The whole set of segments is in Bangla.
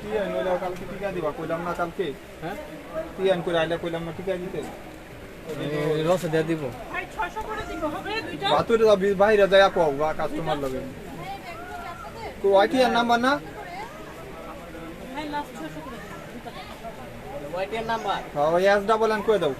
কি আইন হইলে কালকে টিকা দিবা কইলাম না কালকে। হ্যাঁ? কি আইন করে আইলে কইলাম না টিকা দিতে। রসে দিয়ে দিব। ভাই ছয়শো করে দিব হবে বাতুরে যাবি বাইরে যায় কও বা কাস্টমার লগে। তো ওয়াইটি এর নাম্বার না? ভাই লাস্ট ছয়শো করে দিব দুইটা। নাম্বার? হ্যাঁ ওই এস ডাবল এন কই দাও।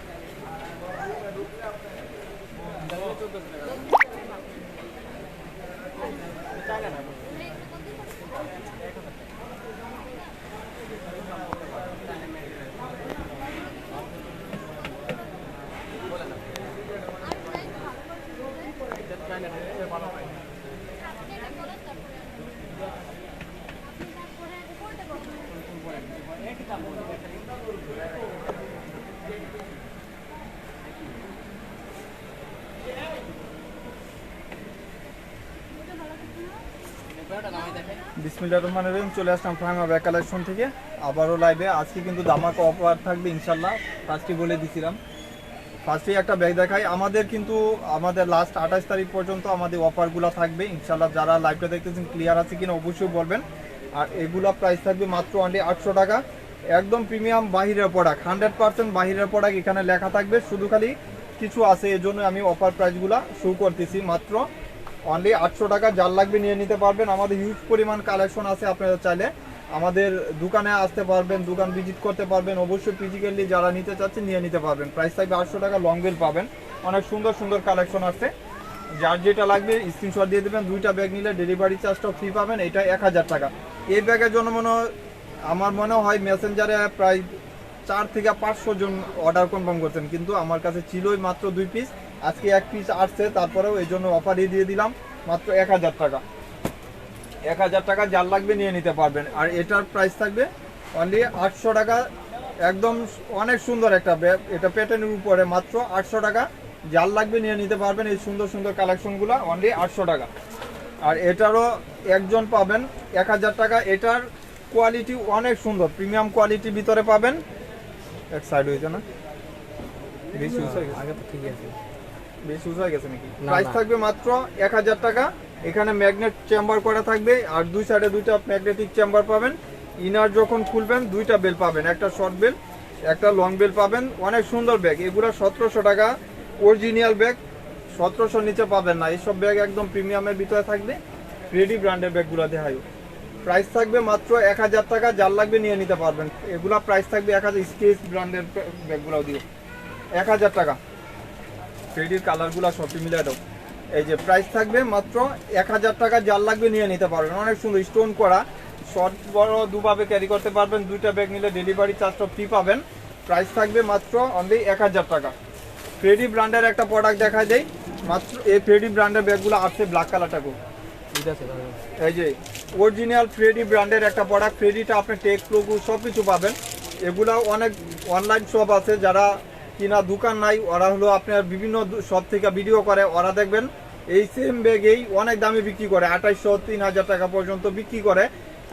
বিসমিল্লাহ রহমান রহিম, চলে আসলাম ফার্মা ব্যাগ কালেকশন থেকে। আবারও লাইভে আজকে কিন্তু দামাকা অফার থাকবে ইনশাল্লাহ ফার্স্টে বলে দিছিলাম। ফার্স্টে একটা ব্যাগ দেখাই। আমাদের কিন্তু আমাদের লাস্ট আঠাশ তারিখ পর্যন্ত আমাদের অফারগুলো থাকবে। ইনশাল্লাহ যারা লাইভটা দেখতেছেন ক্লিয়ার আছে কিনা অবশ্যই বলবেন। আর এগুলা প্রাইস থাকবে মাত্র অনলি আটশো টাকা। একদম প্রিমিয়াম বাহিরের প্রোডাক্ট হান্ড্রেড পার্সেন্ট বাহিরের প্রোডাক্ট এখানে লেখা থাকবে। শুধু খালি কিছু আছে এই জন্য আমি অফার প্রাইসগুলো শুরু করতেছি মাত্র। অনলি আটশো টাকা যার লাগবে নিয়ে নিতে পারবেন। আমাদের হিউজ পরিমাণ কালেকশন আছে আপনারা চাইলে। আমাদের দোকানে আসতে পারবেন, দোকান ভিজিট করতে পারবেন। অবশ্যই ফিজিক্যালি যারা নিতে চাচ্ছেন নিয়ে নিতে পারবেন। প্রাইস থাকবে আটশো টাকা লং বিল পাবেন। অনেক সুন্দর সুন্দর কালেকশন আছে। যার যেটা লাগবে স্ক্রিনশট দিয়ে দেবেন। দুইটা ব্যাগ নিলে ডেলিভারি চার্জটাও ফ্রি পাবেন। এটা এক হাজার টাকা। এই ব্যাগের জন্য মনে আমার মনে হয় মেসেঞ্জারে প্রায় চার থেকে পাঁচশো জন অর্ডার কনফার্ম করছেন। কিন্তু আমার কাছে ছিলই মাত্র দুই পিস আজকে এক পিস আসছে তারপরেও এই জন্য অফারই দিয়ে দিলাম মাত্র এক হাজার টাকা। এক হাজার টাকা যার লাগবে নিয়ে নিতে পারবেন। আর এটার প্রাইস থাকবে অনলি আটশো টাকা একদম অনেক সুন্দর একটা ব্যাগ এটা প্যাটার্নের উপরে মাত্র আটশো টাকা। যার লাগবে নিয়ে নিতে পারবেন এই সুন্দর সুন্দর কালেকশনগুলো অনলি আটশো টাকা। আর এটারও একজন পাবেন এক হাজার টাকা। এটার কোয়ালিটি অনেক সুন্দর প্রিমিয়াম কোয়ালিটির ভিতরে পাবেন। এক সাইড হয়েছে না? বেশি। আগে ঠিকই আছে। বেশি উঁচু হয়ে গেছে নাকি? প্রাইস থাকবে মাত্র এক হাজার টাকা। এখানে ম্যাগনেট চেম্বার করা থাকবে আর দুই সাইডে দুইটা ম্যাগনেটিক চেম্বার পাবেন। ইনার যখন খুলবেন দুইটা বেল পাবেন। একটা শর্ট বেল একটা লং বেল পাবেন। অনেক সুন্দর ব্যাগ এগুলো সতেরোশো টাকা। অরিজিনাল ব্যাগ সতেরোশো নিচে পাবেন না। এইসব ব্যাগ একদম প্রিমিয়ামের ভিতরে থাকবে। রেডি ব্র্যান্ডের ব্যাগগুলো দেখায় প্রাইস থাকবে মাত্র এক হাজার টাকা। যার লাগবে নিয়ে নিতে পারবেন। এগুলা প্রাইস থাকবে এক হাজার স্কেচ ব্র্যান্ডের ব্যাগগুলো দিয়ে এক হাজার টাকা। ফ্রেডির কালারগুলো সবই মিলে দাও। এই যে প্রাইস থাকবে মাত্র এক হাজার টাকা যার লাগবে নিয়ে নিতে পারবেন অনেক সুন্দর স্টোন করা। শর্ট বড় দুভাবে ক্যারি করতে পারবেন। দুইটা ব্যাগ নিলে ডেলিভারি চার্জটা ফ্রি পাবেন। প্রাইস থাকবে মাত্র অনলি এক হাজার টাকা। ফ্রেডি ব্র্যান্ডের একটা প্রোডাক্ট দেখা দেয় মাত্র এই ফ্রেডি ব্র্যান্ডের ব্যাগগুলো আসছে ব্ল্যাক ঠিক আছে এই যে অরিজিনাল ফ্রেডি ব্র্যান্ডের একটা প্রোডাক্ট ফ্রেডিটা আপনি টেক লোগো সব কিছু পাবেন। এগুলা অনেক অনলাইন শপ আছে। যারা কিনা দোকান নাই, ওরা হলো আপনার বিভিন্ন শপ থেকে ভিডিও করে, ওরা দেখবেন এই সেম ব্যাগেই অনেক দামে বিক্রি করে, আঠাইশশো, তিন হাজার টাকা পর্যন্ত বিক্রি করে।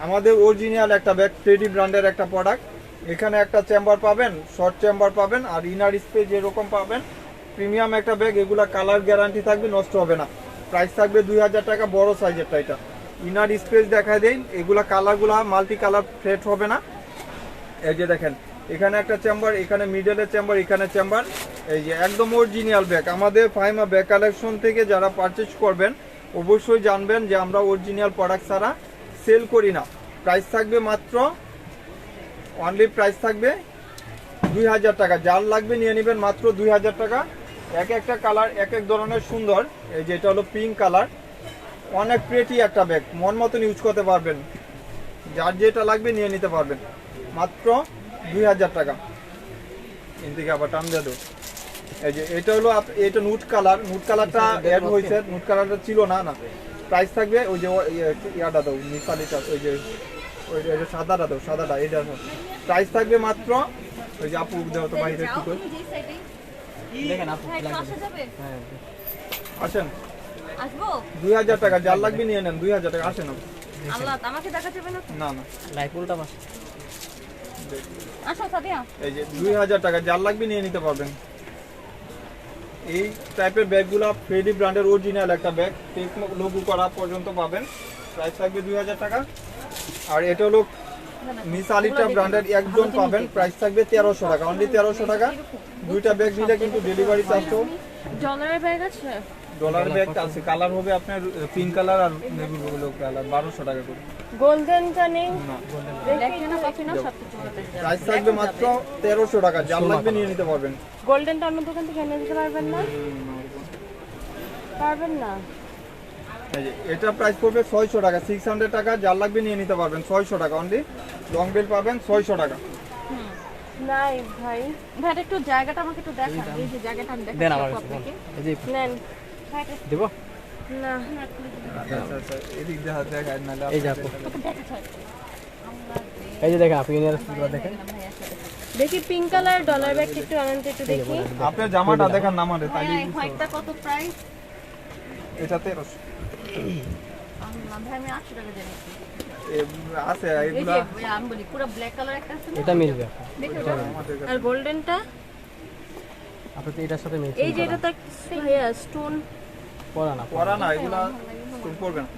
আমাদের অরিজিনাল একটা ব্যাগ ফ্রেডি ব্র্যান্ডের একটা প্রোডাক্ট এখানে একটা চেম্বার পাবেন শর্ট চেম্বার পাবেন, আর ইনার স্পেস যেরকম পাবেন প্রিমিয়াম একটা ব্যাগ, এগুলা কালার গ্যারান্টি থাকবে, নষ্ট হবে না। প্রাইস থাকবে দুই হাজার টাকা, বড় সাইজেরটা এটা। ইনার স্পেস দেখা দেন, এগুলা কালারগুলা মাল্টি কালার ফ্লেট হবে না। এই যে দেখেন এখানে একটা চেম্বার এখানে মিডলের চেম্বার এখানে চেম্বার এই যে একদম অরিজিনাল ব্যাগ আমাদের ফাইমা ব্যাগ কালেকশন থেকে যারা পারচেস করবেন, অবশ্যই জানবেন যে আমরা অরিজিনাল প্রোডাক্ট ছাড়া সেল করি না। প্রাইস থাকবে মাত্র অনলি প্রাইস থাকবে দুই হাজার টাকা। যার লাগবে নিয়ে নেবেন মাত্র দুই হাজার টাকা। এক একটা কালার এক এক ধরনের সুন্দর। এই যে এটা হলো পিঙ্ক কালার অনেক প্রেটি একটা ব্যাগ মন মতন ইউজ করতে পারবেন। যার যেটা লাগবে নিয়ে নিতে পারবেন। মাত্র দুই হাজার টাকা। এদিকে আবার টান দিয়ে দেবো এই যে এটা হলো আপ- এটা নুট কালার নুট কালারটা অ্যাড হয়েছে। নুট কালারটা ছিল না না। প্রাইস থাকবে ওই যে ইয়ে- ইয়াটা দাও মিসালিটা ওই যে ওই যে- ওই যে সাদাটা দাও সাদাটা এটা প্রাইস থাকবে মাত্র ওই যে আপু দেওয়া তো বাইরে কি করে। দেখেন। আসা যাবে? হ্যাঁ আসেন। আসব? দুই হাজার টাকা যার লাগবে নিয়ে নেন দুই হাজার টাকা আসেন আল্লাহ আমাকে দেখা যাবে না না না। লাইফ উল্টা পাশে। আসো সাদিয়া। এই যে দুই হাজার টাকা যার লাগবে নিয়ে নিতে পারবেন। এই টাইপের ব্যাগগুলো ফ্রেডি ব্র্যান্ডের অরিজিনাল একটা ব্যাগ টেক লোগো করা পর্যন্ত পাবেন। প্রাইস থাকবে দুই হাজার টাকা। আর এটা হলো মিস আলিটা ব্র্যান্ডের একজন পাবেন। প্রাইস থাকবে তেরোশো টাকা। অনলি তেরোশো টাকা। দুইটা ব্যাগ নিলে কিন্তু ডেলিভারি চার্জও জলের ব্যাগ আছে? ডলার ব্যাগ আছে কালার হবে আপনার পিঙ্ক কালার আর নেভি ব্লু কালার বারোশো টাকা করে। গোল্ডেনটা নেই। না প্রাইস থাকবে মাত্র তেরোশো টাকা যার লাগবে নিয়ে নিতে পারবেন। গোল্ডেনটা অন্য দোকান থেকে এনে দিতে পারবেন না? পারবেন না? এটা প্রাইস পড়বে ছয়শো টাকা সিক্স হান্ড্রেড টাকা যার লাগবে নিয়ে নিতে পারবেন ছয়শো টাকা অনলি লং বেল পাবেন ছয়শো টাকা। নাই ভাই। ভাই একটু জায়গাটা আমাকে একটু দেখান এই যে জায়গাটা আমি দেন দেখাচ্ছি আপনাকে। এই যে নেন। দিব? না। এই যে আপনি আপু। দেখান। এই যে দেখেন আপনি দেখেন। দেখি পিঙ্ক কালার ডলার ব্যাগটা একটু আনন্দ একটু দেখি। আপনার জামাটা দেখান না আমাদের তাহলে হোয়াইটটা কত প্রাইস এটা তেরোশো। ভাই আমি 800 টাকা জানি আছে এই এগুলা যে আমি বলি পুরো ব্ল্যাক কালার একটা আছে না? এটা মিলবে। আর গোল্ডেনটা আপনি তো এটার সাথে মিলছে এই যে এটা তো ভাইয়া স্টোন পড়া না পরা না এগুলা তুমি পরবে না।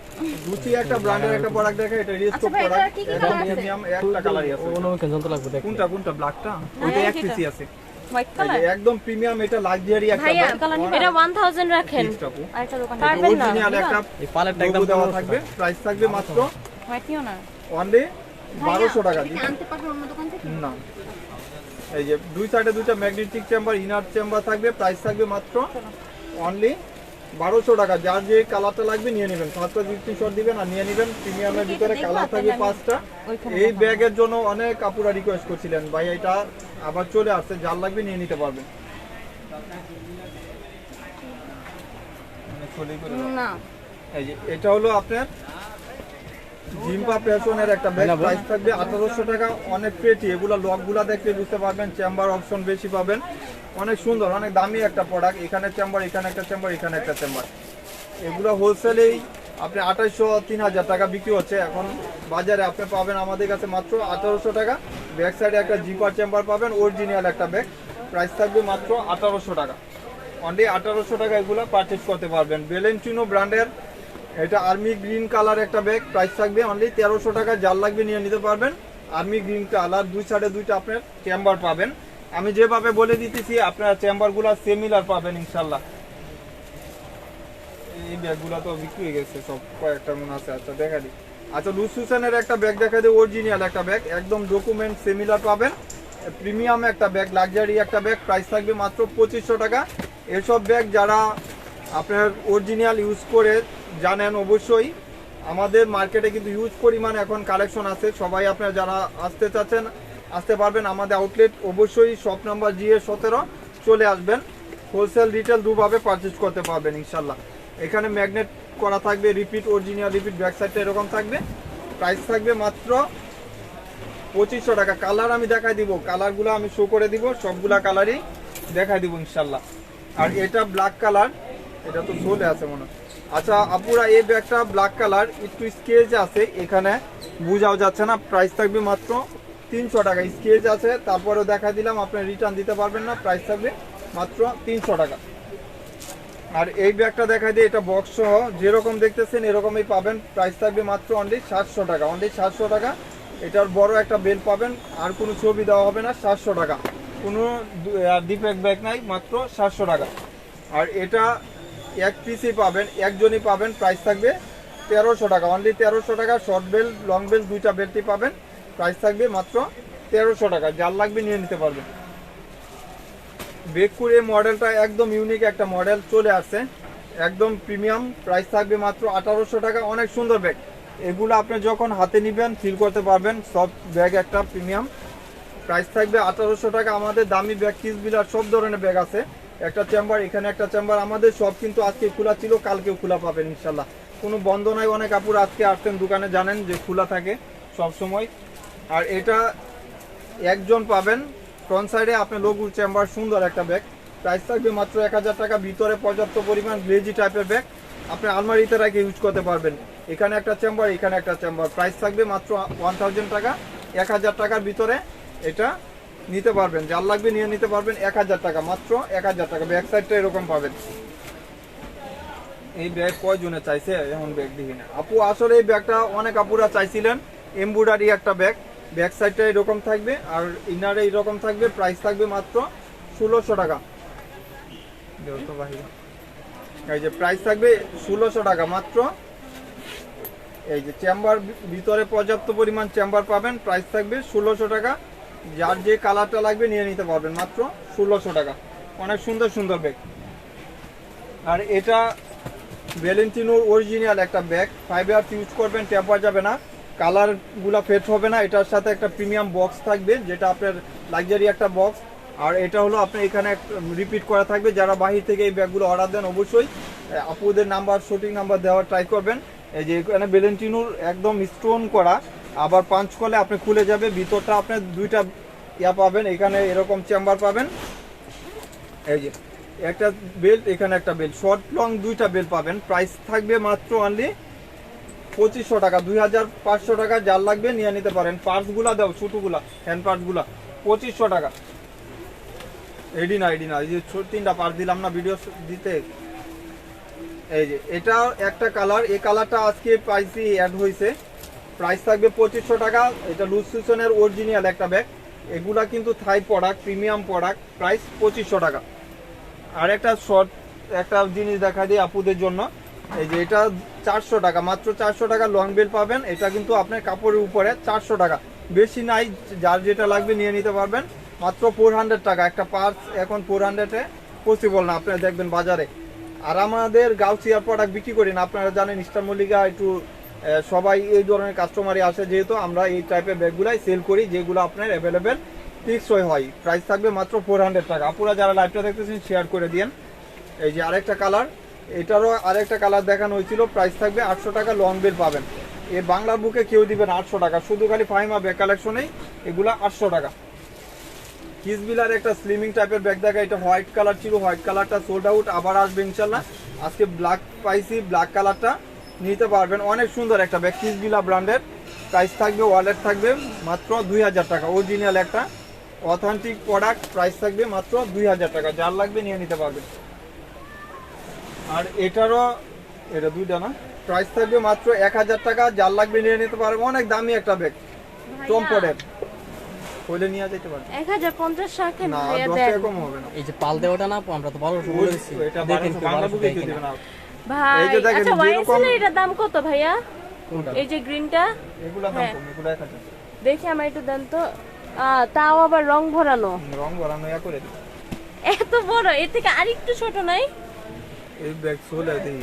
রুচি একটা ব্র্যান্ডের একটা প্রোডাক্ট দেখে এটা ভাই, এটা প্রোডাক্ট আছে? প্রিমিয়াম একটা কালারই আছে। অন্য যন্ত্র লাগবে দেখুন কোনটা কোনটা ব্ল্যাকটা ওইটা এক পিসি আছে। হোয়াইট কালার একদম প্রিমিয়াম এটা লাক্সারি একটা ভাইয়া এটা 1000 রাখেন। আরেকটা দোকান। পারবেন না? একটা এই পালেটটা একদম দেওয়া থাকবে। প্রাইস থাকবে মাত্র হোয়াইট নিও না? অনলি বারোশো টাকা এটা কি আনতে পারবেন অন্য দোকান থেকে? না। এই যে দুই সাইডে দুইটা ম্যাগনেটিক চেম্বার ইনার চেম্বার থাকবে। প্রাইস থাকবে মাত্র অনলি বারোশো টাকা। যার যে কালারটা লাগবে নিয়ে নেবেন। পাঁচটা স্ক্রিনশট দিবেন আর নিয়ে নেবেন। প্রিমিয়ামের ভিতরে কালার থাকবে পাঁচটা। এই ব্যাগের জন্য অনেক আপুরা রিকোয়েস্ট করছিলেন। ভাই এটা আবার চলে আসছে। যার লাগবে নিয়ে নিতে পারবেন। না। এটা হলো আপনার জিম্পা ফ্যাশনের একটা ব্যাগ প্রাইস থাকবে আঠারোশো টাকা। অনেক পেটি এগুলো লকগুলা দেখলে বুঝতে পারবেন। চেম্বার অপশন বেশি পাবেন। অনেক সুন্দর, অনেক দামি একটা প্রোডাক্ট এখানে চেম্বার এখানে একটা চেম্বার এখানে একটা চেম্বার এগুলো হোলসেলেই আপনি আঠাইশশো, তিন হাজার টাকা বিক্রি হচ্ছে। এখন বাজারে আপনি পাবেন আমাদের কাছে মাত্র আঠারোশো টাকা। ব্যাক সাইডে একটা জিপার চেম্বার পাবেন অরিজিনাল একটা ব্যাগ। প্রাইস থাকবে মাত্র আঠারোশো টাকা। অনলি আঠারোশো টাকা এগুলো পারচেস করতে পারবেন। বেলেন্টিনো ব্র্যান্ডের এটা আর্মি গ্রিন কালার একটা ব্যাগ। প্রাইস থাকবে অনলি তেরোশো টাকা। যার লাগবে নিয়ে নিতে পারবেন। আর্মি গ্রিন কালার দুই সাইডে দুইটা আপনার চেম্বার পাবেন। আমি যেভাবে বলে দিতেছি, আপনার চেম্বারগুলো সেমিলার পাবেন ইনশাল্লাহ। এই ব্যাগগুলো তো বিক্রি হয়ে গেছে, সব কয়েকটা মনে আছে। আচ্ছা দেখা দিই। আচ্ছা লুসুসানের একটা ব্যাগ দেখা দিই অরিজিনাল একটা ব্যাগ। একদম ডকুমেন্ট সিমিলার পাবেন। প্রিমিয়াম একটা ব্যাগ লাক্সারি একটা ব্যাগ। প্রাইস থাকবে মাত্র পঁচিশশো টাকা। এসব ব্যাগ যারা আপনার অরিজিনাল ইউজ করে জানেন অবশ্যই, আমাদের মার্কেটে কিন্তু হিউজ পরিমাণ এখন কালেকশন আছে। সবাই আপনারা যারা আসতে চাচ্ছেন আসতে পারবেন আমাদের আউটলেট অবশ্যই শপ নাম্বার জিএ সতেরো, চলে আসবেন। হোলসেল রিটেল দুভাবে পারচেজ করতে পারবেন ইনশাল্লাহ। এখানে ম্যাগনেট করা থাকবে রিপিট অরিজিনাল রিপিট ব্যাক সাইডটা এরকম থাকবে। প্রাইস থাকবে মাত্র পঁচিশশো টাকা। কালার আমি দেখাই দিব কালারগুলো আমি শো করে দিব, সবগুলা কালারই দেখাই দিব ইনশাল্লাহ। আর এটা ব্ল্যাক কালার এটা তো চলে আছে মনে। আচ্ছা আপুরা, এই ব্যাগটা ব্ল্যাক কালার একটু স্কেচ আছে, এখানে বোঝাও যাচ্ছে না। প্রাইস থাকবে মাত্র তিনশো টাকা। স্কেচ আছে, তারপরেও দেখা দিলাম, আপনি রিটার্ন দিতে পারবেন না প্রাইস থাকবে মাত্র তিনশো টাকা। আর এই ব্যাগটা দেখা দিই এটা বক্স সহ যেরকম দেখতেছেন, এরকমই পাবেন। প্রাইস থাকবে মাত্র অনলি সাতশো টাকা। অনলি সাতশো টাকা। এটার বড় একটা বেল পাবেন, আর কোনো ছবি দেওয়া হবে না, সাতশো টাকা। কোনো ডিফেক্ট ব্যাগ নাই, মাত্র সাতশো টাকা। আর এটা এক পিসই পাবেন, একজনই পাবেন প্রাইস থাকবে তেরোশো টাকা। অনলি তেরোশো টাকা শর্ট বেল লং বেল দুইটা বেল্টই পাবেন। প্রাইস থাকবে মাত্র তেরোশো টাকা। যার লাগবে নিয়ে নিতে পারবেন বেকুর এই মডেলটা একদম ইউনিক একটা মডেল চলে আসছে। একদম প্রিমিয়াম প্রাইস থাকবে মাত্র আঠারোশো টাকা। অনেক সুন্দর ব্যাগ এগুলো আপনি যখন হাতে নিবেন ফিল করতে পারবেন, সব ব্যাগ একটা প্রিমিয়াম প্রাইস থাকবে আঠারোশো টাকা। আমাদের দামি ব্যাগ কিস বিলার সব ধরনের ব্যাগ আছে। একটা চেম্বার এখানে একটা চেম্বার আমাদের সব কিন্তু আজকে খোলা ছিল, কালকেও খোলা পাবেন ইনশাল্লাহ কোনো বন্ধ নাই। অনেক কাপড় আজকে আসছেন দোকানে, জানেন যে খোলা থাকে সব সময় আর এটা একজন পাবেন। ফ্রন্ট সাইডে আপনার লঘু চেম্বার সুন্দর একটা ব্যাগ প্রাইস থাকবে মাত্র এক হাজার টাকা, ভিতরে পর্যাপ্ত পরিমাণ গ্লেজি টাইপের ব্যাগ আপনি আলমারিতে রেখে ইউজ করতে পারবেন। এখানে একটা চেম্বার এখানে একটা চেম্বার প্রাইস থাকবে মাত্র ওয়ান থাউজেন্ড টাকা। এক হাজার টাকার ভিতরে এটা নিতে পারবেন। যার লাগবে নিয়ে নিতে পারবেন এক হাজার টাকা। মাত্র এক হাজার টাকা। ব্যাক সাইডটা এরকম পাবেন। এই ব্যাগ কয়জনে চাইছে? এমন ব্যাগ দেখি না। আপু, আসলে এই ব্যাগটা অনেক আপুরা চাইছিলেন। এমব্রয়ডারি একটা ব্যাগ ব্যাক সাইডটা এরকম থাকবে আর ইনারে এরকম থাকবে প্রাইস থাকবে মাত্র ষোলোশো টাকা। এই যে প্রাইস থাকবে ষোলোশো টাকা মাত্র। এই যে চেম্বার ভিতরে পর্যাপ্ত পরিমাণ চেম্বার পাবেন প্রাইস থাকবে ষোলোশো টাকা। যার যে কালারটা লাগবে নিয়ে নিতে পারবেন মাত্র ষোলোশো টাকা। অনেক সুন্দর সুন্দর ব্যাগ আর এটা ভ্যালেন্টিনোর অরিজিনাল একটা ব্যাগ ফাইভ ইয়ার্স ইউজ করবেন টেম্পার যাবে না। কালারগুলো ফেট হবে না, এটার সাথে একটা প্রিমিয়াম বক্স থাকবে, যেটা আপনার লাক্সারি একটা বক্স আর এটা হলো আপনি এখানে রিপিট করা থাকবে, যারা বাহির থেকে এই ব্যাগগুলো অর্ডার দেন অবশ্যই আপুদের নাম্বার শুটিং নাম্বার দেওয়ার ট্রাই করবেন। এই যে এখানে ভ্যালেন্টিনোর একদম স্টোন করা, আবার পাঁচ কলে আপনি খুলে যাবে, ভিতরটা আপনি দুইটা ইয়া পাবেন, এখানে এরকম চেম্বার পাবেন। এই যে, একটা বেল্ট এখানে একটা বেল্ট শর্ট লং দুইটা বেল্ট পাবেন। প্রাইস থাকবে মাত্র অনলি পঁচিশশো টাকা, দুই হাজার পাঁচশো টাকা যার লাগবে নিয়ে নিতে পারেন। পার্টসগুলা দাও ছোটোগুলা হ্যান্ড পার্টসগুলা পঁচিশশো টাকা। এডি না এডি না। এই যে তিনটা পার্ট দিলাম না ভিডিও দিতে। এই যে, এটা একটা কালার এই কালারটা আজকে প্রাইসই অ্যাড হয়েছে প্রাইস থাকবে পঁচিশশো টাকা। এটা লুজ সুসনের অরিজিনাল একটা ব্যাগ এগুলা কিন্তু Thai product premium product price পঁচিশশো টাকা। আর একটা শর্ট একটা জিনিস দেখা দিই আপুদের জন্য। এই যে এটা চারশো টাকা, মাত্র চারশো টাকা লং বেল পাবেন। এটা কিন্তু আপনার কাপড়ের উপরে চারশো টাকা। বেশি নাই, যার যেটা লাগবে নিয়ে নিতে পারবেন। মাত্র ফোর হান্ড্রেড টাকা, একটা পার্স এখন ফোর হান্ড্রেডে পসিবল না, আপনারা দেখবেন বাজারে। আর আমাদের গাউসিয়ার প্রোডাক্ট বিক্রি করি না, আপনারা জানেন ইস্টার মল্লিকা একটু সবাই এই ধরনের কাস্টমারই আসে যেহেতু আমরা এই টাইপের ব্যাগগুলাই সেল করি, যেগুলো আপনার অ্যাভেলেবেল টিকসই হয়। প্রাইস থাকবে মাত্র ফোর হান্ড্রেড টাকা। আপুরা যারা লাইভটা দেখতেছেন শেয়ার করে দিন এই যে আরেকটা কালার এটারও আরেকটা কালার দেখানো হয়েছিল। প্রাইস থাকবে আটশো টাকা লং বেল পাবেন। এ বাংলার বুকে কেউ দিবেন আটশো টাকা, শুধু খালি ফাইমা ব্যাগ কালেকশনেই এগুলো আটশো টাকা। কিসবিলার একটা স্লিমিং টাইপের ব্যাগ দেখা এটা হোয়াইট কালার ছিল হোয়াইট কালারটা সোল্ড আউট আবার আসবে ইনশাল্লাহ। আজকে ব্ল্যাক পাইছি ব্ল্যাক কালারটা নিতে পারবেন। অনেক সুন্দর একটা ব্যাগ কিসবিলা ব্র্যান্ডের প্রাইস থাকবে ওয়ালেট থাকবে মাত্র দুই হাজার টাকা। অরিজিনাল একটা অথেন্টিক প্রোডাক্ট প্রাইস থাকবে মাত্র দুই হাজার টাকা। যার লাগবে নিয়ে নিতে পারবেন। আর এটারও এটা দুইটা না? প্রাইস থাকবে মাত্র এক হাজার টাকা যার লাগবে নিয়ে নিতে পারবে। অনেক দামি একটা ব্যাগ টম্পটের কইলে নিয়ে যেতে পারবে। এক হাজার না ভাইয়া দশ দেন টাকা কম হবে না। এই যে পাল দেওয়াটা না আমরা তো বারোশো বলেছি এটা বাংলা বুকে ভাই আচ্ছা যেরকম- ওয়াইসেলের দাম কত ভাইয়া? এই যে গ্রিনটা এগুলা দাম হ্যাঁ। কম এগুলা দেখি আমার একটু দেন তো। আহ, তাও আবার রং ভরানো। রং ভরানো ইয়া করে এত বড় এর থেকে আরেকটু ছোট নাই? এই ব্যাগ সোলে দিই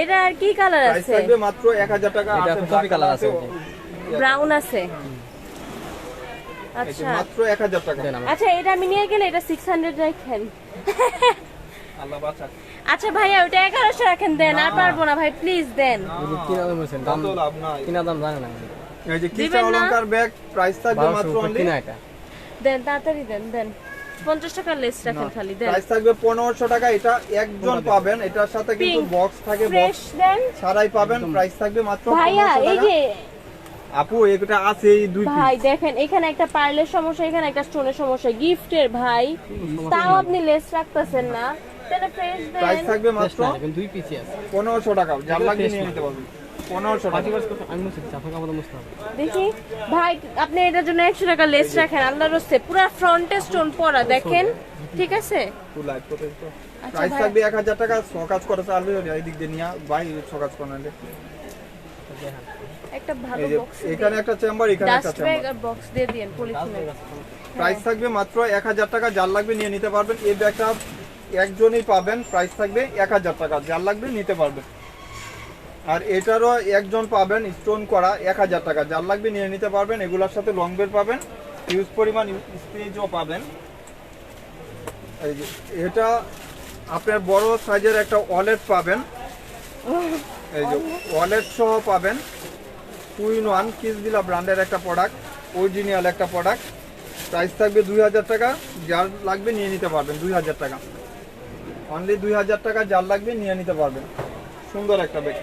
এটা আর কি কালার প্রাইস আছে? থাকবে মাত্র এক হাজার টাকা এটা আছে কপি black কালার আছে ব্রাউন আছে। আচ্ছা। মাত্র এক হাজার টাকা। আচ্ছা এটা আমি নিয়ে গেলে এটা সিক্স হান্ড্রেড রাখেন। আল্লাহ বাঁচা। আচ্ছা ভাইয়া ওটা এগারোশো রাখেন দেন। আর না। পারব না ভাই প্লিজ দেন। কিনা দাম বলছেন দাম কত লাভ নাই। কিনা দাম জানে না। এই যে কিচা অলংকার ব্যাগ প্রাইস থাকবে মাত্র অনলি দেন তাড়াতাড়ি দেন দেন। পঞ্চাশ টাকার লেস রাখেন খালি দেন। প্রাইস থাকবে পনেরোশো টাকা এটা একজন পাবেন এটার সাথে কিন্তু বক্স থাকে ফ্রেশ বক্স দেন। ছাড়াই পাবেন প্রাইস থাকবে মাত্র ভাইয়া 1500 এই যে আপু এটা আছে এই দুই ভাই দেখেন এখানে একটা পার্লের সমস্যা এখানে একটা স্টোনের সমস্যা গিফটের ভাই। তাও আপনি লেস রাখতেছেন না। তাহলে ফ্রেশ প্রাইস থাকবে মাত্র দুই পিসি আছে। পনেরোশো টাকা। যার লাগবে নিয়ে নিতে পারবেন। দেখি। ভাই আপনি এটার জন্য একশো টাকা লেস রাখেন আল্লাহর রস্তে। পুরো ফ্রন্টে স্টোন পরা দেখেন? ঠিক আছে? আচ্ছা প্রাইস ভাই। থাকবে এক হাজার টাকা সকাজ করে চালবে এই দিক দিয়ে নিয়ে বাই সকাজ করে একটা ভালো বক্স এখানে একটা চেম্বার এখানে একটা চেম্বার বক্স দিয়ে দিন পলিথিনে প্রাইস থাকবে মাত্র এক হাজার টাকা যার লাগবে নিয়ে নিতে পারবেন। এই ব্যাগটা একজনই পাবেন প্রাইস থাকবে এক হাজার টাকা যার লাগবে নিতে পারবেন। আর এটারও একজন পাবেন স্টোন করা এক হাজার টাকা। যার লাগবে নিয়ে নিতে পারবেন, এগুলোর সাথে লং বেল পাবেন ইউজ পরিমাণ স্পেজও পাবেন। এটা আপনার বড় সাইজের একটা ওয়ালেট পাবেন। এই যে ওয়ালেট সহ পাবেন। টু ইন ওয়ান কিসবিলা ব্র্যান্ডের একটা প্রোডাক্ট অরিজিনাল একটা প্রোডাক্ট প্রাইস থাকবে দুই হাজার টাকা, যার লাগবে নিয়ে নিতে পারবেন, দুই হাজার টাকা। অনলি দুই হাজার টাকা যার লাগবে নিয়ে নিতে পারবেন। সুন্দর একটা ব্যাগ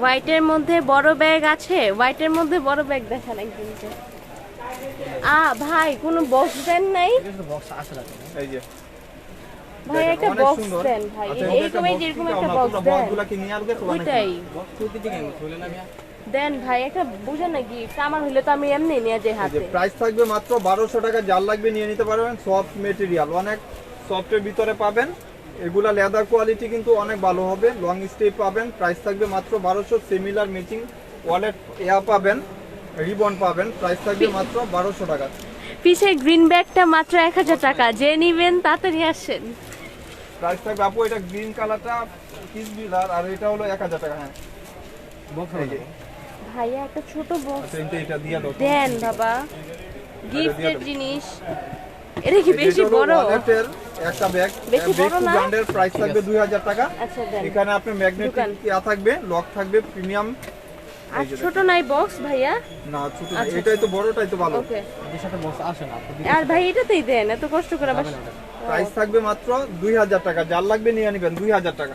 হোয়াইটের মধ্যে বড় ব্যাগ আছে হোয়াইটের মধ্যে বড় ব্যাগ দেখান একদিনকে আ ভাই কোনো বক্স দেন নাই? ভাই একটা বক্স দেন ভাই। আচ্ছা, এই এটা যেরকম একটা বক্স দেন ওইটাই। দেন ভাই একটা বুঝেন না গিফট আমার হইলে তো আমি এমনি নিয়ে যাই হাতে। প্রাইস থাকবে মাত্র বারোশো টাকা যার লাগবে নিয়ে নিতে পারবেন সফট মেটেরিয়াল অনেক সফটের ভিতরে পাবেন। এগুলা লেদার কোয়ালিটি কিন্তু অনেক ভালো হবে। লং স্টে পাবেন প্রাইস থাকবে মাত্র বারোশো সিমিলার ম্যাচিং ওয়ালেট এয়া পাবেন রিবন পাবেন প্রাইস থাকবে মাত্র বারোশো টাকা। পিছে গ্রিন ব্যাগটা মাত্র এক হাজার টাকা যে নিবেন তাড়াতাড়ি আসেন। প্রাইস থাকবে আপু এটা গ্রিন কালারটা কিস বিলার আর এটা হলো এক হাজার টাকা হ্যাঁ। ভাইয়া একটা ছোট বক্স আচ্ছা, এটা- এটা দিয়ে দেন বাবা। গিফটের জিনিস। এটা কি বেশি বড়? ওয়ালেটের একটা ব্যাগ বেশি বড় না? ব্র্যান্ডের প্রাইস থাকবে দুই হাজার টাকা। আচ্ছা এখানে আপনার ম্যাগনেটিক ইয়া থাকবে লক থাকবে প্রিমিয়াম আর ছোট নাই বক্স ভাইয়া? না ছোট আচ্ছা, এটাই তো বড়টাই তো ভালো। ওকে। এর সাথে বক্স আসে না আর ভাই এটাতেই দেন এত কষ্ট করে প্রাইস থাকবে মাত্র দুই হাজার টাকা। যার লাগবে নিয়ে নেবেন দুই হাজার টাকা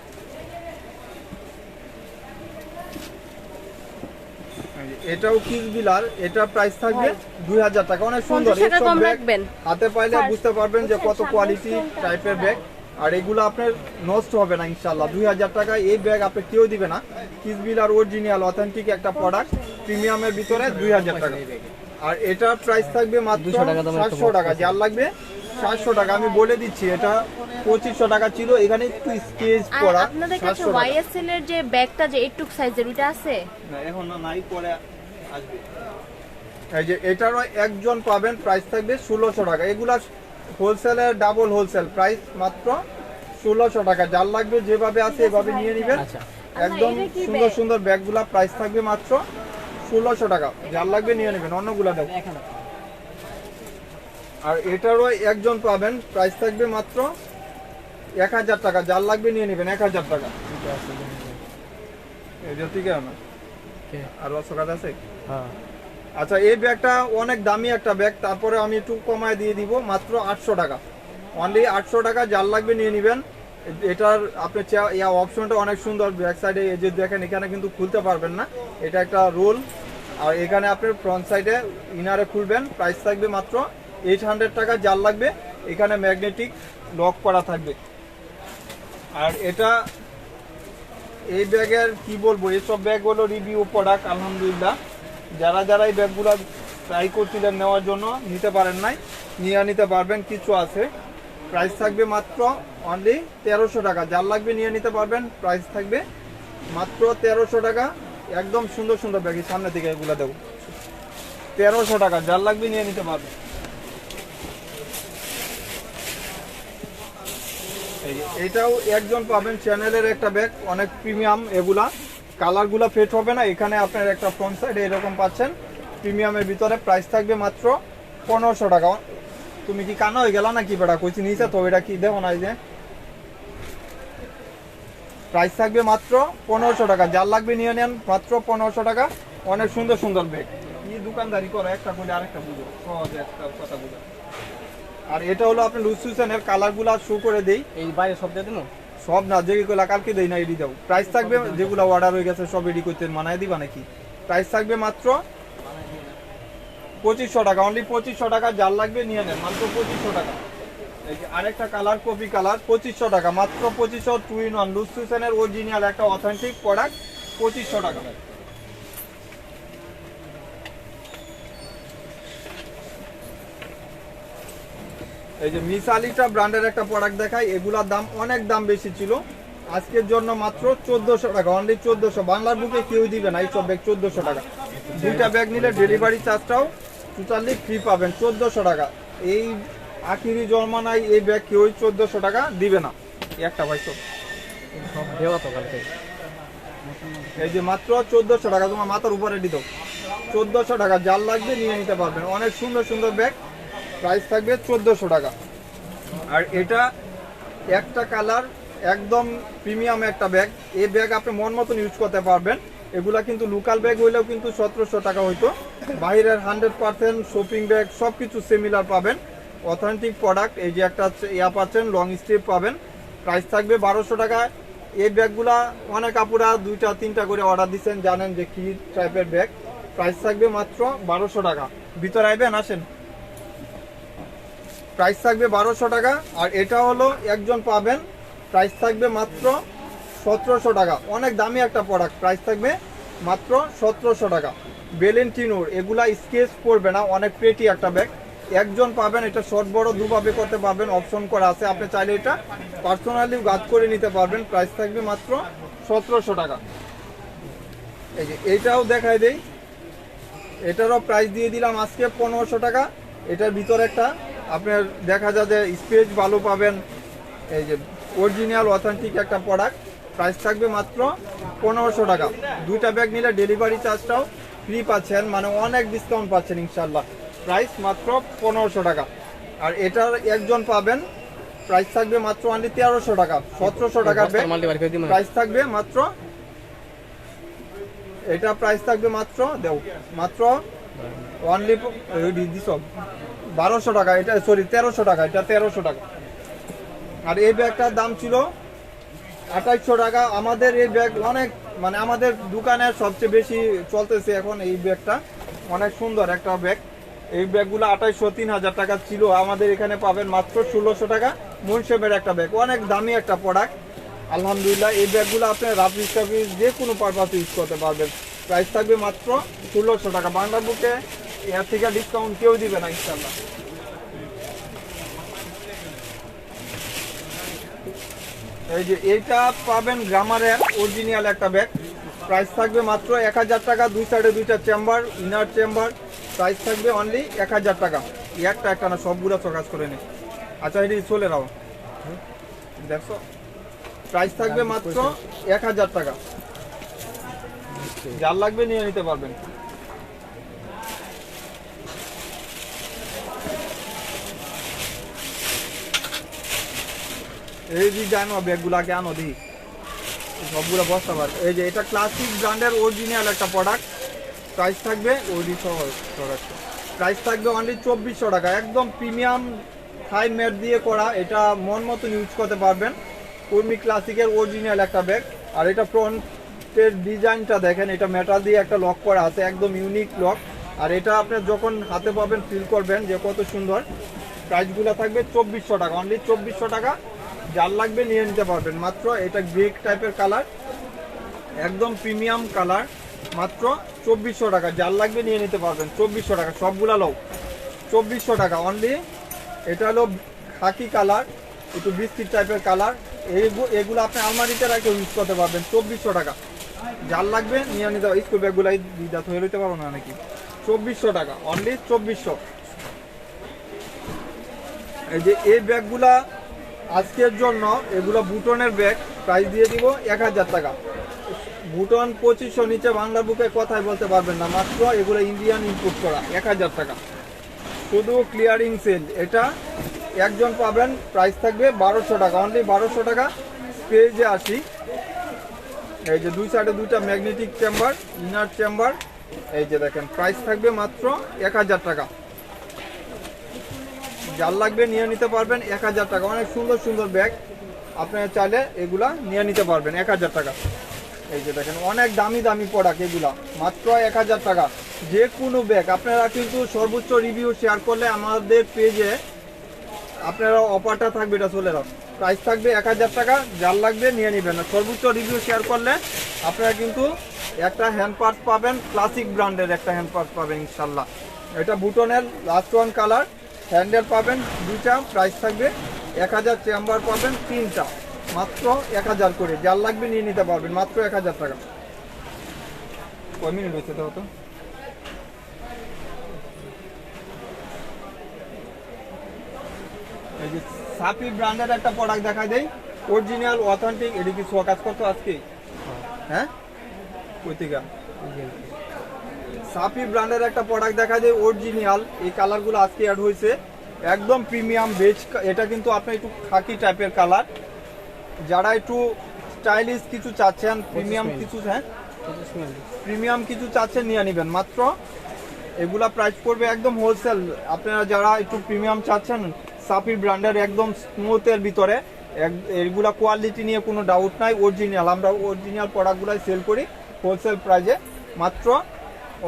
এই যে, এটাও কিস বিলার এটা প্রাইস থাকবে দুই হাজার টাকা। অনেক সুন্দর টাকা এইসব কম রাখবেন। হাতে পাইলে বুঝতে পারবেন যে কত কোয়ালিটি টাইপের ব্যাগ আর এগুলো আপনার নষ্ট হবে না ইনশাল্লাহ দুই হাজার টাকায় এই ব্যাগ আপনি কেউ দিবে না। কিস বিলার অরিজিনাল অথেন্টিক একটা প্রোডাক্ট প্রিমিয়ামের ভিতরে দুই হাজার টাকা। আর এটার প্রাইস থাকবে মাত্র 200 টাকা টাকা। যার লাগবে সাতশো টাকা। আমি বলে দিচ্ছি এটা পঁচিশশো টাকা ছিল। এখানে একটু স্কেচ করা আপনাদের কাছে ওয়াইএসএল এর যে ব্যাগটা যে এইটুক সাইজের ওইটা আছে? না, এখন না নাই পরে এই যে এটারও একজন পাবেন প্রাইস থাকবে ষোলোশো টাকা। এগুলা হোলসেলের ডাবল হোলসেল প্রাইস মাত্র ষোলোশো টাকা। যার লাগবে যেভাবে আছে এভাবে নিয়ে নেবেন। আচ্ছা। একদম সুন্দর সুন্দর ব্যাগগুলা প্রাইস থাকবে মাত্র ষোলোশো টাকা। যার লাগবে নিয়ে নেবেন। অন্যগুলা হাজার আর এটারও একজন পাবেন প্রাইস থাকবে মাত্র এক হাজার টাকা। যার লাগবে নিয়ে নেবেন এক হাজার টাকা। এই ঠিক আছে কে? আর অশো আছে আচ্ছা এই ব্যাগটা অনেক দামি একটা ব্যাগ, তারপরে আমি একটু কমায় দিয়ে দিব, মাত্র আটশো টাকা। অনলি আটশো টাকা, যার লাগবে নিয়ে নেবেন। এটার আপনি অপশনটা অনেক সুন্দর, ব্যাক সাইডে এই যে দেখেন, এখানে কিন্তু খুলতে পারবেন না। এটা একটা রোল, আর এখানে আপনি ফ্রন্ট সাইডে ইনারে খুলবেন প্রাইস থাকবে মাত্র এইট হান্ড্রেড টাকা, যার লাগবে, এখানে ম্যাগনেটিক লক করা থাকবে। আর এটা, এই ব্যাগের কি বলব, এসব ব্যাগ হলো রিভিউ প্রোডাক্ট আলহামদুলিল্লাহ। যারা যারা এই ব্যাগগুলো ট্রাই করছিলেন নেওয়ার জন্য নিতে পারেন নাই, নিয়ে নিতে পারবেন, কিছু আছে। প্রাইস থাকবে মাত্র অনলি তেরোশো টাকা। যার লাগবে নিয়ে নিতে পারবেন প্রাইস থাকবে মাত্র তেরোশো টাকা। একদম সুন্দর সুন্দর ব্যাগ সামনে থেকে এগুলো দেবো তেরোশো টাকা, যার লাগবে নিয়ে নিতে পারবেন। এটাও একজন পাবেন চ্যানেলের একটা ব্যাগ, অনেক প্রিমিয়াম এগুলা। কালারগুলো ফেট হবে না। এখানে আপনার একটা ফ্রন্ট সাইড এরকম পাচ্ছেন। প্রিমিয়ামের ভিতরে প্রাইস থাকবে মাত্র পনেরোশো টাকা। তুমি কি কানা হয়ে গেল নাকি বেটা? কইছি নিচে তো, এটা কি দেখো না যে। প্রাইস থাকবে মাত্র পনেরোশো টাকা। যার লাগবে নিয়ে নেন, মাত্র পনেরোশো টাকা। অনেক সুন্দর সুন্দর ব্যাগ কি দোকানদারি করো, একটা করে আরেকটা বুঝো। সহজে একটা কথা বুঝো আর এটা হলো আপনি লুসুসেনের কালারগুলো শো করে দেই। এই বাইরে সব দিয়ে দিন সব না যেগুলো কালকে দেই না, এডি দাও। প্রাইস থাকবে, যেগুলো অর্ডার হয়ে গেছে, সব এডি করতে মানায় দিবা নাকি? প্রাইস থাকবে মাত্র পঁচিশশো টাকা অনলি পঁচিশশো টাকা, যার লাগবে নিয়ে নেন, মাত্র পঁচিশশো টাকা। আরেকটা কালার কপি কালার পঁচিশশো টাকা, মাত্র পঁচিশশো টু ইন ওয়ান লুসুসেনের অরিজিনাল একটা অথেন্টিক প্রোডাক্ট পঁচিশশো টাকা। এই যে মিস আলিটা ব্র্যান্ডের একটা প্রোডাক্ট দেখাই এগুলার দাম অনেক দাম বেশি ছিল। আজকের জন্য মাত্র চোদ্দশো টাকা অনলি চোদ্দশো। বাংলার বুকে কেউ দিবে না এই সব ব্যাগ চোদ্দশো টাকা। দুইটা ব্যাগ নিলে ডেলিভারি চার্জটাও টোটালি ফ্রি পাবেন চোদ্দশো টাকা। এই আখিরি জন্মানায় এই ব্যাগ কেউই চোদ্দশো টাকা দিবে না। একটা ভাই সব সব দেওয়া তো কালকে। এই যে মাত্র চোদ্দশো টাকা তোমার মাথার উপরে দিত চোদ্দশো টাকা যার লাগবে নিয়ে নিতে পারবেন। অনেক সুন্দর সুন্দর ব্যাগ প্রাইস থাকবে চোদ্দশো টাকা। আর এটা একটা কালার, একদম প্রিমিয়াম একটা ব্যাগ। এই ব্যাগ আপনি মন মতন ইউজ করতে পারবেন। এগুলা কিন্তু লোকাল ব্যাগ হইলেও কিন্তু সতেরোশো টাকা হইতো। বাইরের হান্ড্রেড পার্সেন্ট শপিং ব্যাগ সব কিছু সিমিলার পাবেন। অথেন্টিক প্রোডাক্ট এই যে একটা ইয়া পাচ্ছেন লং স্ট্রিপ পাবেন। প্রাইস থাকবে বারোশো টাকা। এই ব্যাগগুলা অনেক আপুরা দুইটা, তিনটা করে অর্ডার দিচ্ছেন জানেন যে কি টাইপের ব্যাগ প্রাইস থাকবে মাত্র বারোশো টাকা। ভিতরে আইবেন, আসেন। প্রাইস থাকবে বারোশো টাকা, আর এটা হলো একজন পাবেন, প্রাইস থাকবে মাত্র সতেরোশো টাকা। অনেক দামি একটা প্রোডাক্ট প্রাইস থাকবে মাত্র সতেরোশো টাকা। বেলেন্টিনোর এগুলা স্কেচ পড়বে না, অনেক পেটি একটা ব্যাগ একজন পাবেন, এটা শর্ট বড়, দুভাবে করতে পারবেন অপশন করা আছে। আপনি চাইলে এটা পার্সোনালি গাছ করে নিতে পারবেন, প্রাইস থাকবে মাত্র সতেরোশো টাকা। এই যে, এইটাও দেখাই দেই। এটারও প্রাইস দিয়ে দিলাম আজকে পনেরোশো টাকা। এটার ভিতরে একটা আপনার দেখা যায় যে স্পেস ভালো পাবেন। এই যে অরিজিনাল অথেন্টিক একটা প্রোডাক্ট প্রাইস থাকবে মাত্র পনেরোশো টাকা। দুইটা ব্যাগ নিলে ডেলিভারি চার্জটাও ফ্রি পাচ্ছেন মানে অনেক ডিসকাউন্ট পাচ্ছেন ইনশাল্লাহ প্রাইস মাত্র পনেরোশো টাকা। আর এটার একজন পাবেন প্রাইস থাকবে মাত্র অনলি তেরোশো টাকা সতেরোশো টাকা প্রাইস থাকবে মাত্র এটা প্রাইস থাকবে মাত্র দেও মাত্র অনলি দিস বারোশো টাকা, এটা সরি তেরোশো টাকা, এটা তেরোশো টাকা। আর এই ব্যাগটার দাম ছিল আঠাইশশো টাকা। আমাদের এই ব্যাগ অনেক মানে আমাদের দোকানের সবচেয়ে বেশি চলতেছে এখন এই ব্যাগটা। অনেক সুন্দর একটা ব্যাগ। এই ব্যাগগুলো আঠাইশশো, তিন হাজার টাকা ছিল। আমাদের এখানে পাবেন মাত্র ষোলোশো টাকা মুনসেমের একটা ব্যাগ। অনেক দামি একটা প্রোডাক্ট আলহামদুলিল্লাহ, এই ব্যাগগুলো আপনি রাফিস টাফিস যে কোনো পারপাসে ইউজ করতে পারবেন। প্রাইস থাকবে মাত্র ষোলোশো টাকা। বাংলা বুকে এর থেকে ডিসকাউন্ট কেউ দিবে না ইনশাল্লাহ এই যে এইটা পাবেন গ্রামারের অরিজিনাল একটা ব্যাগ প্রাইস থাকবে মাত্র এক হাজার টাকা দুই সাইডে দুইটা চেম্বার ইনার চেম্বার প্রাইস থাকবে অনলি এক হাজার টাকা। একটা একটা না সবগুলো চকাজ করে নে। আচ্ছা এটি চলে নাও দেখো প্রাইস থাকবে মাত্র এক হাজার টাকা। যার লাগবে নিয়ে নিতে পারবেন। এই যে জানো, ব্যাগগুলাকে আনো দি। সবগুলো বস্তা এই যে এটা ক্লাসিক ব্র্যান্ডের অরিজিনাল একটা প্রোডাক্ট প্রাইস থাকবে ওই প্রোডাক্ট প্রাইস থাকবে অনলি চব্বিশশো টাকা। একদম প্রিমিয়াম হাই ম্যাট দিয়ে করা। এটা মন মতন ইউজ করতে পারবেন। কর্মী ক্লাসিকের অরিজিনাল একটা ব্যাগ আর এটা ফ্রন্টের ডিজাইনটা দেখেন, এটা মেটাল দিয়ে একটা লক করা আছে, একদম ইউনিক লক আর এটা আপনি যখন হাতে পাবেন ফিল করবেন যে কত সুন্দর। প্রাইসগুলো থাকবে চব্বিশশো টাকা অনলি চব্বিশশো টাকা। যার লাগবে নিয়ে নিতে পারবেন। মাত্র এটা গ্রে টাইপের কালার একদম প্রিমিয়াম কালার মাত্র চব্বিশশো টাকা। যার লাগবে নিয়ে নিতে পারবেন, চব্বিশশো টাকা, সবগুলা লোক চব্বিশশো টাকা অনলি এটা হলো খাকি কালার একটু বিস্কিট টাইপের কালার এগুলো আপনি আলমারিতে রেখে ইউজ করতে পারবেন, চব্বিশশো টাকা। যার লাগবে নিয়ে নিতে পারবেন স্কুল ব্যাগগুলাই দিদা হয়ে নিতে পারব না নাকি? চব্বিশশো টাকা অনলি চব্বিশশো। এই যে এই ব্যাগগুলা আজকের জন্য, এগুলো বুটনের ব্যাগ প্রাইস দিয়ে দিব এক হাজার টাকা। বুটন পঁচিশশো নিচে বাংলা বুকে কথাই বলতে পারবেন না, মাত্র এগুলো ইন্ডিয়ান ইম্পোর্ট করা, এক হাজার টাকা। শুধু ক্লিয়ারিং সেল এটা একজন পাবেন প্রাইস থাকবে বারোশো টাকা অনলি বারোশো টাকা। পেজে আসি। এই যে দুই সাইডে দুইটা ম্যাগনেটিক চেম্বার ইনার চেম্বার এই যে দেখেন প্রাইস থাকবে মাত্র এক হাজার টাকা। যার লাগবে নিয়ে নিতে পারবেন এক হাজার টাকা। অনেক সুন্দর সুন্দর ব্যাগ আপনারা চাইলে এগুলা নিয়ে নিতে পারবেন এক হাজার টাকা। এই যে দেখেন, অনেক দামি দামি প্রোডাক্ট এগুলা, মাত্র এক হাজার টাকা। যে কোনো ব্যাগ আপনারা কিন্তু সর্বোচ্চ রিভিউ শেয়ার করলে আমাদের পেজে আপনারা অফারটা থাকবে, এটা চলে যাও। প্রাইস থাকবে এক হাজার টাকা, যার লাগবে নিয়ে নেবেন। সর্বোচ্চ রিভিউ শেয়ার করলে আপনারা কিন্তু একটা হ্যান্ড পার্স পাবেন ক্লাসিক ব্র্যান্ডের একটা হ্যান্ড পার্স পাবেন ইনশাল্লাহ এটা বুটনের লাস্ট ওয়ান কালার হ্যান্ডেল পাবেন দুটা প্রাইস থাকবে এক হাজার চেম্বার পাবেন তিনটা। মাত্র এক হাজার করে, যার লাগবে নিয়ে নিতে পারবেন, মাত্র এক হাজার টাকা। কয় মিনিট হয়েছে তো? এই যে সাপি ব্র্যান্ডের একটা প্রোডাক্ট দেখা দেয় অরিজিনাল অথেন্টিক এটি কি শো কাজ করতো আজকে? হ্যাঁ? কই সাপি ব্র্যান্ডের একটা প্রোডাক্ট দেখা যায় অরিজিনাল এই কালারগুলো আজকে অ্যাড হয়েছে একদম প্রিমিয়াম বেজ এটা কিন্তু আপনার একটু খাকি টাইপের কালার যারা একটু স্টাইলিশ কিছু চাচ্ছেন প্রিমিয়াম কিছু হ্যাঁ? প্রিমিয়াম কিছু চাচ্ছেন নিয়ে নেবেন। মাত্র এগুলা প্রাইস পড়বে একদম হোলসেল আপনারা যারা একটু প্রিমিয়াম চাচ্ছেন সাপি ব্র্যান্ডের একদম স্মুথের ভিতরে। এগুলা কোয়ালিটি নিয়ে কোনো ডাউট নাই অরিজিনাল আমরা অরিজিনাল প্রোডাক্টগুলাই সেল করি হোলসেল প্রাইজে মাত্র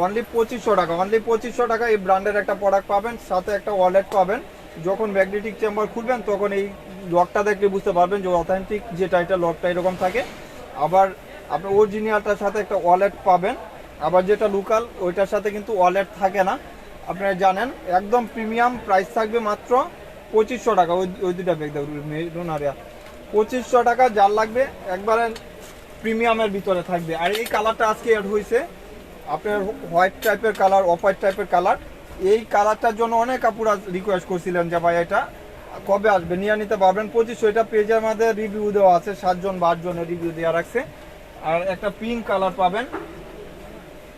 অনলি পঁচিশশো টাকা। অনলি পঁচিশশো টাকা এই ব্র্যান্ডের একটা প্রোডাক্ট পাবেন, সাথে একটা ওয়ালেট পাবেন। যখন ম্যাগনেটিক চেম্বার খুলবেন, তখন এই লকটা দেখলে বুঝতে পারবেন যে অথেন্টিক যেটা এটা লকটা এরকম থাকে। আবার আপনি অরিজিনালটার সাথে একটা ওয়ালেট পাবেন। আবার যেটা লোকাল ওইটার সাথে কিন্তু ওয়ালেট থাকে না। আপনারা জানেন, একদম প্রিমিয়াম প্রাইস থাকবে মাত্র পঁচিশশো টাকা, ওই ওই দুটা ব্যাগ দেখুন আর পঁচিশশো টাকা যার লাগবে, একবারে প্রিমিয়ামের ভিতরে থাকবে। আর এই কালারটা আজকে অ্যাড হয়েছে, আপনার হোয়াইট টাইপের কালার অফ হোয়াইট টাইপের কালার এই কালারটার জন্য অনেক আপুরা রিকোয়েস্ট করছিলেন যে, ভাই, এটা কবে আসবে? নিয়ে নিতে পারবেন। পঁচিশশো, এটা পেজের মধ্যে রিভিউ দেওয়া আছে, সাতজন জনের রিভিউ দেওয়া রাখছে। আর একটা পিঙ্ক কালার পাবেন।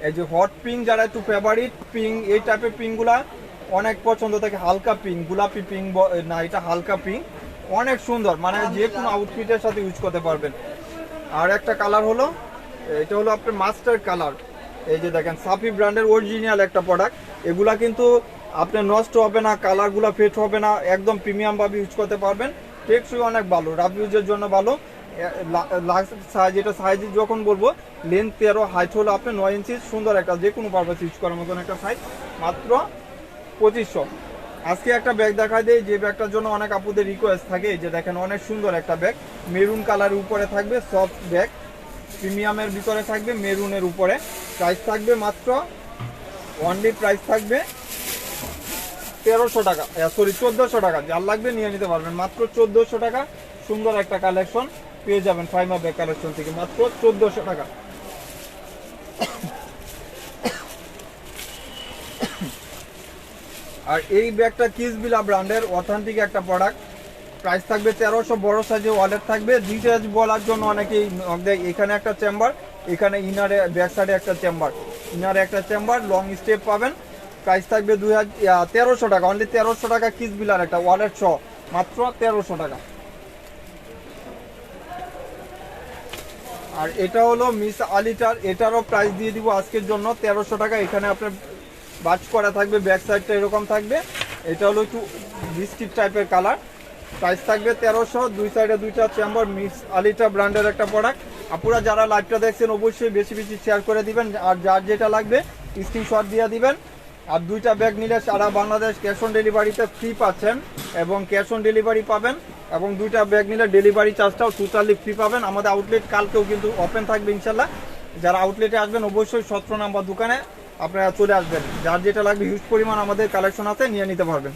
এই যে হট পিঙ্ক যারা একটু ফেভারিট পিঙ্ক এই টাইপের পিঙ্কগুলা অনেক পছন্দ থাকে হালকা পিঙ্ক গোলাপি পিঙ্ক না এটা হালকা পিঙ্ক অনেক সুন্দর মানে যে কোনো আউটফিটের সাথে ইউজ করতে পারবেন। আর একটা কালার হলো এটা হলো আপনার মাস্টার কালার এই যে দেখেন সাফি ব্র্যান্ডের অরিজিনাল একটা প্রোডাক্ট এগুলা কিন্তু আপনার নষ্ট হবে না কালারগুলো ফেট হবে না একদম প্রিমিয়াম ভাবে ইউজ করতে পারবেন। টেকসই অনেক ভালো রাফ ইউজের জন্য ভালো। সাইজ এটা সাইজ যখন বলব লেন্থ তেরো হাইট হলো আপনার নয় ইঞ্চি সুন্দর একটা যে কোনো পারপাস ইউজ করার মতন একটা সাইজ মাত্র পঁচিশশো। আজকে একটা ব্যাগ দেখা দেয় যে ব্যাগটার জন্য অনেক আপুদের রিকোয়েস্ট থাকে যে দেখেন অনেক সুন্দর একটা ব্যাগ মেরুন কালারের উপরে থাকবে সফট ব্যাগ প্রিমিয়ামের ভিতরে থাকবে মেরুনের উপরে। প্রাইস থাকবে মাত্র অনলি প্রাইস থাকবে তেরোশো টাকা সরি চোদ্দোশো টাকা। যার লাগবে নিয়ে নিতে পারবেন। মাত্র চোদ্দোশো টাকা, সুন্দর একটা কালেকশন পেয়ে যাবেন ফাইমা ব্যাগ কালেকশন থেকে। মাত্র চোদ্দোশো টাকা। আর এই ব্যাগটা কিসবিলা ব্র্যান্ডের অথেন্টিক একটা প্রোডাক্ট প্রাইস থাকবে তেরোশো, বড় সাইজে ওয়ালেট থাকবে। ডিটেলস বলার জন্য অনেকেই এখানে একটা চেম্বার এখানে ইনারে ব্যাক সাইডে একটা চেম্বার ইনারে একটা চেম্বার লং স্টেপ পাবেন। প্রাইস থাকবে দুই হাজার তেরোশো টাকা। অনলি তেরোশো টাকা কিসবিলার একটা ওয়ালেট সহ। মাত্র তেরোশো টাকা। আর এটা হলো মিস আলিটার। এটারও প্রাইস দিয়ে দিব আজকের জন্য। তেরোশো টাকা। এখানে আপনার বাজ করা থাকবে, ব্যাক সাইডটা এরকম থাকবে। এটা হলো একটু বিস্কিট টাইপের কালার। প্রাইস থাকবে তেরোশো, দুই সাইডে দুইটা চেম্বার মিস আলিটা ব্র্যান্ডের একটা প্রোডাক্ট আপনারা যারা লাইভটা দেখছেন, অবশ্যই বেশি বেশি শেয়ার করে দিবেন। আর যার যেটা লাগবে স্ক্রিনশট দিয়ে দিবেন। আর দুইটা ব্যাগ নিলে সারা বাংলাদেশ ক্যাশ অন ডেলিভারিতে ফ্রি পাচ্ছেন এবং ক্যাশ অন ডেলিভারি পাবেন এবং দুইটা ব্যাগ নিলে ডেলিভারি চার্জটাও টোটালি ফ্রি পাবেন। আমাদের আউটলেট কালকেও কিন্তু ওপেন থাকবে ইনশাল্লাহ। যারা আউটলেটে আসবেন, অবশ্যই সতেরো নাম্বার দোকানে আপনারা চলে আসবেন। যার যেটা লাগবে হিউজ পরিমাণ আমাদের কালেকশন আছে নিয়ে নিতে পারবেন।